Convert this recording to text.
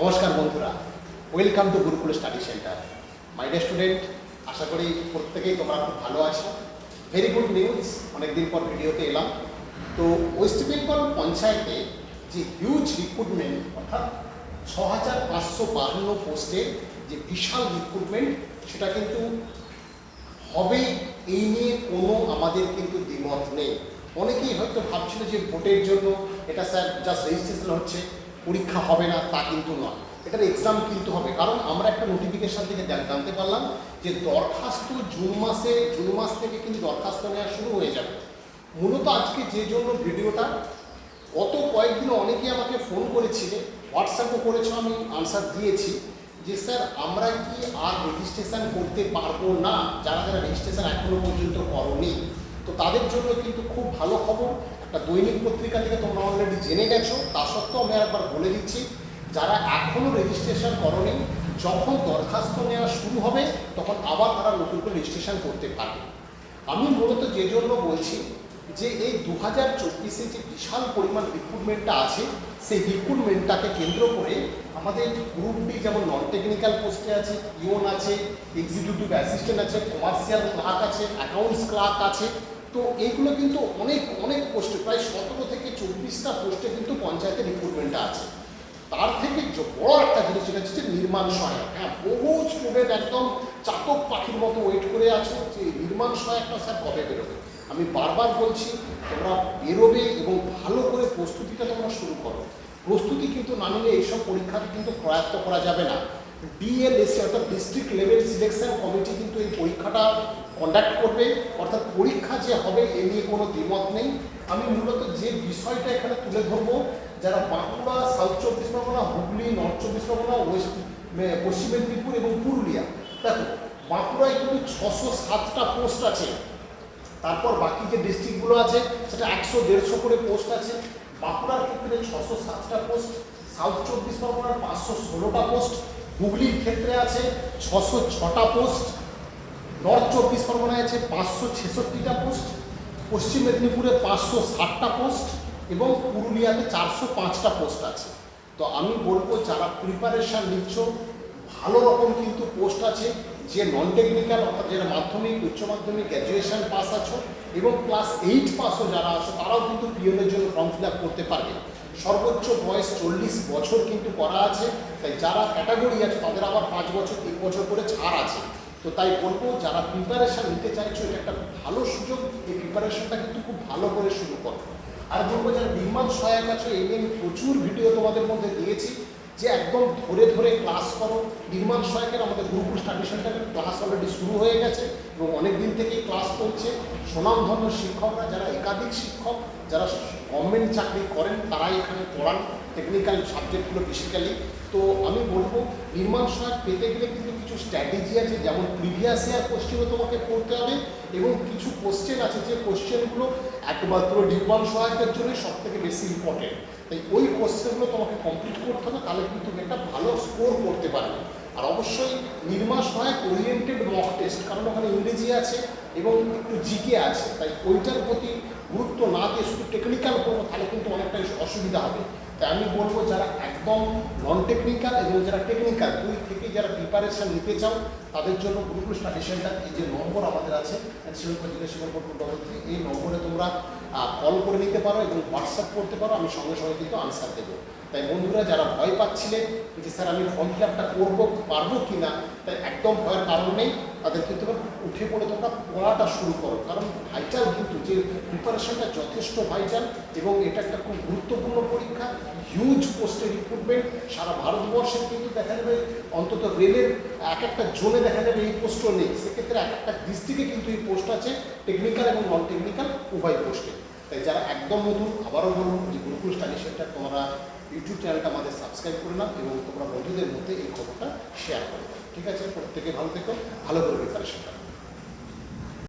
নমস্কার বন্ধুরা। Welcome to Gurukul study centre my dear student আশা করি প্রত্যেকেই তোমরা খুব ভালো আছো। ভেরি গুড নিউজ অনেকদিন পর ভিডিওতে এলাম। তো ওয়েস্ট বেঙ্গল পঞ্চায়েতে যে হিউজ রিক্রুটমেন্ট অর্থাৎ ছ হাজার পাঁচশো বাহান্ন পোস্টে যে বিশাল রিক্রুটমেন্ট সেটা কিন্তু হবে এই নিয়ে কোনো আমাদের কিন্তু দ্বিমত নেই। অনেকেই হয়তো ভাবছিল যে ভোটের জন্য, এটা স্যার জাস্ট রেজিস্ট্রেশন হচ্ছে। পরীক্ষা হবে না, তা কিন্তু নয়। এটার এক্সাম কিন্তু হবে। কারণ আমরা একটা নোটিফিকেশন থেকে জানতে পারলাম যে দরখাস্ত জুন মাসে, জুন মাস থেকে কিন্তু দরখাস্ত নেওয়া শুরু হয়ে যাবে। মূলত আজকে যে জন্য ভিডিওটা, গত কয়েকদিন অনেকেই আমাকে ফোন করেছিলে হোয়াটসঅ্যাপও করেছ আমি আনসার দিয়েছি যে, স্যার, আমরা কি আর রেজিস্ট্রেশন করতে পারব না? যারা যারা রেজিস্ট্রেশন এখনও পর্যন্ত করনি। তো তাদের জন্য কিন্তু খুব ভালো খবর। একটা দৈনিক পত্রিকা থেকে তোমরা অলরেডি জেনে গেছো, তা সত্ত্বেও আমি একবার বলে দিচ্ছি, যারা এখনও রেজিস্ট্রেশন করনি, যখন দরখাস্ত নেওয়া শুরু হবে, তখন আবার তারা নতুন করে রেজিস্ট্রেশন করতে পারবে। আমি মূলত যে জন্য বলছি যে এই দু হাজার চব্বিশে যে বিশাল পরিমাণ রিক্রুটমেন্টটা আছে, সেই রিক্রুটমেন্টটাকে কেন্দ্র করে আমাদের গ্রুপ ডি যেমন নন টেকনিক্যাল পোস্টে আছে ইউন আছে এক্সিকিউটিভ অ্যাসিস্ট্যান্ট আছে কমার্শিয়াল ক্লার্ক আছে অ্যাকাউন্টস ক্লার্ক আছে তো এইগুলো কিন্তু অনেক অনেক পোস্টে প্রায় সতেরো থেকে চব্বিশটা পোস্টে কিন্তু পঞ্চায়েতের রিক্রুটমেন্টটা আছে। তার থেকে বড় একটা জিনিস যেটা হচ্ছে নির্মাণ সহায়ক। হ্যাঁ বহু স্টুডেন্ট একদম চাতক পাখির মতো ওয়েট করে আছো যে নির্মাণ সহায়কটা স্যার কবে বেরোবে? আমি বারবার বলছি, তোমরা বেরোবে এবং ভালো করে প্রস্তুতিটা তোমরা শুরু করো। প্রস্তুতি কিন্তু না নিলে এইসব পরীক্ষাকে কিন্তু প্রয়াত্ত করা যাবে না। ডিএলএসি অর্থাৎ ডিস্ট্রিক্ট লেভেল সিলেকশন কমিটি কিন্তু এই পরীক্ষাটা কন্ডাক্ট করবে, অর্থাৎ পরীক্ষা যে হবে এ নিয়ে কোনো দ্বিমত নেই। আমি মূলত যে বিষয়টা এখানে তুলে ধরবো, যারা বাঁকুড়া, সাউথ চব্বিশ পরগনা, হুগলি, নর্থ চব্বিশ পরগনা, ওয়েস্ট পশ্চিম মেদিনীপুর এবং পুরুলিয়া। দেখো, বাঁকুড়ায় কিন্তু ছশো সাতটা পোস্ট আছে। তারপর বাকি যে ডিস্ট্রিক্টগুলো আছে, সেটা একশো দেড়শো করে পোস্ট আছে। বাঁকুড়ার ক্ষেত্রে ছশো সাতটা পোস্ট, সাউথ চব্বিশ পরগনার পাঁচশো ষোলোটা পোস্ট, হুগলির ক্ষেত্রে আছে ছশো ছটা পোস্ট নর্থ চব্বিশ পরগনায় আছে পাঁচশো ছেষট্টিটা পোস্ট, পশ্চিম মেদিনীপুরে পাঁচশো ষাটটা পোস্ট এবং পুরুলিয়াতে চারশো পাঁচটা পোস্ট আছে। তো আমি বলব, যারা প্রিপারেশান নিচ্ছ, ভালো রকম কিন্তু পোস্ট আছে, যে নন টেকনিক্যাল অর্থাৎ যারা মাধ্যমিক, উচ্চ মাধ্যমিক গ্র্যাজুয়েশন পাস আছো এবং ক্লাস এইট পাসও যারা আছো, তারাও কিন্তু পিএনের জন্য ফর্ম ফিল করতে পারবে। সর্বোচ্চ বয়স চল্লিশ বছর কিন্তু করা আছে, তাই যারা ক্যাটাগরি আছে, তাদের আবার পাঁচ বছর, তিন বছর করে ছাড় আছে। তো তাই বলব, যারা প্রিপারেশান নিতে চাইছো, এটা একটা ভালো সুযোগ। এই প্রিপারেশনটা কিন্তু খুব ভালো করে শুরু করো। আর বলব, যারা নির্মাণ সহায়ক আছে, এই নিয়ে প্রচুর ভিডিও তোমাদের মধ্যে দিয়েছি, যে একদম ধরে ধরে ক্লাস করো। নির্মাণ সহায়কের আমাদের গুরুকুল স্টাডি সেন্টারের ক্লাস অলরেডি শুরু হয়ে গেছে এবং অনেক দিন থেকেই ক্লাস চলছে। সুনামধন্য শিক্ষকরা, যারা একাধিক শিক্ষক যারা গভর্নমেন্ট চাকরি করেন, তারাই এখানে পড়ান টেকনিক্যাল সাবজেক্টগুলো বেসিক্যালি তো আমি বলব, নির্মাণ সহায়ক পেতে গেলে কিন্তু কিছু স্ট্র্যাটেজি আছে, যেমন প্রিভিয়াস ইয়ার কোশ্চেনও তোমাকে পড়তে হবে এবং কিছু কোশ্চেন আছে যে কোশ্চেনগুলো একমাত্র নির্মাণ সহায়কের জন্য সব থেকে বেশি ইম্পর্টেন্ট তাই ওই কোশ্চেনগুলো তোমাকে কমপ্লিট করতে হবে, তাহলে কিন্তু একটা ভালো স্কোর করতে পারবে। আর অবশ্যই নির্মাস সহায়ক ওরিয়েন্টেড মক টেস্ট কারণ ওখানে ইংরেজি আছে এবং একটু জিকে আছে, তাই ওইটার প্রতি গুরুত্ব না দিয়ে শুধু টেকনিক্যাল করব তাহলে কিন্তু অনেকটাই অসুবিধা হবে। তাই আমি বলব, যারা একদম নন টেকনিক্যাল এবং যারা টেকনিক্যাল দুই থেকে যারা প্রিপারেশন নিতে চাও, তাদের জন্য গুরুকুল স্টাডি সেন্টার এই যে নম্বর আমাদের আছে ডবল থ্রি এই নম্বরে তোমরা কল করে নিতে পারো এবং হোয়াটসঅ্যাপ করতে পারো, আমি সঙ্গে সঙ্গে কিন্তু আনসার দেবো। তাই বন্ধুরা, যারা ভয় পাচ্ছিলেন যে, স্যার, আমি ফর্ম ফিল আপটা করব, পারব কি না তাই একদম ভয়ের কারণ নেই। তাদের কিন্তু উঠে পড়ে তোমরা পড়াটা শুরু করো। কারণ ভাইটাল কিন্তু যে প্রিপারেশনটা যথেষ্ট ভাইটাল এবং এটা একটা খুব গুরুত্বপূর্ণ পরীক্ষা হিউজ পোস্টের রিক্রুটমেন্ট সারা ভারতবর্ষে কিন্তু দেখা যাবে অন্তত রেলের এক একটা জোনে দেখা যাবে এই পোস্টও নেই। সেক্ষেত্রে এক একটা ডিস্ট্রিক্টে কিন্তু এই পোস্ট আছে টেকনিক্যাল এবং নন টেকনিক্যাল উভয় পোস্টে তাই যারা একদম নতুন, আবারও বলুন যে গুরুকুল স্টাডি সেন্টার তোমরা ইউটিউব চ্যানেলটা আমাদের সাবস্ক্রাইব করে নাও এবং তোমরা বন্ধুদের মধ্যে এই খবরটা শেয়ার করে ঠিক আছে? প্রত্যেকে ভালো থেকো, ভালো করে প্রিপারেশন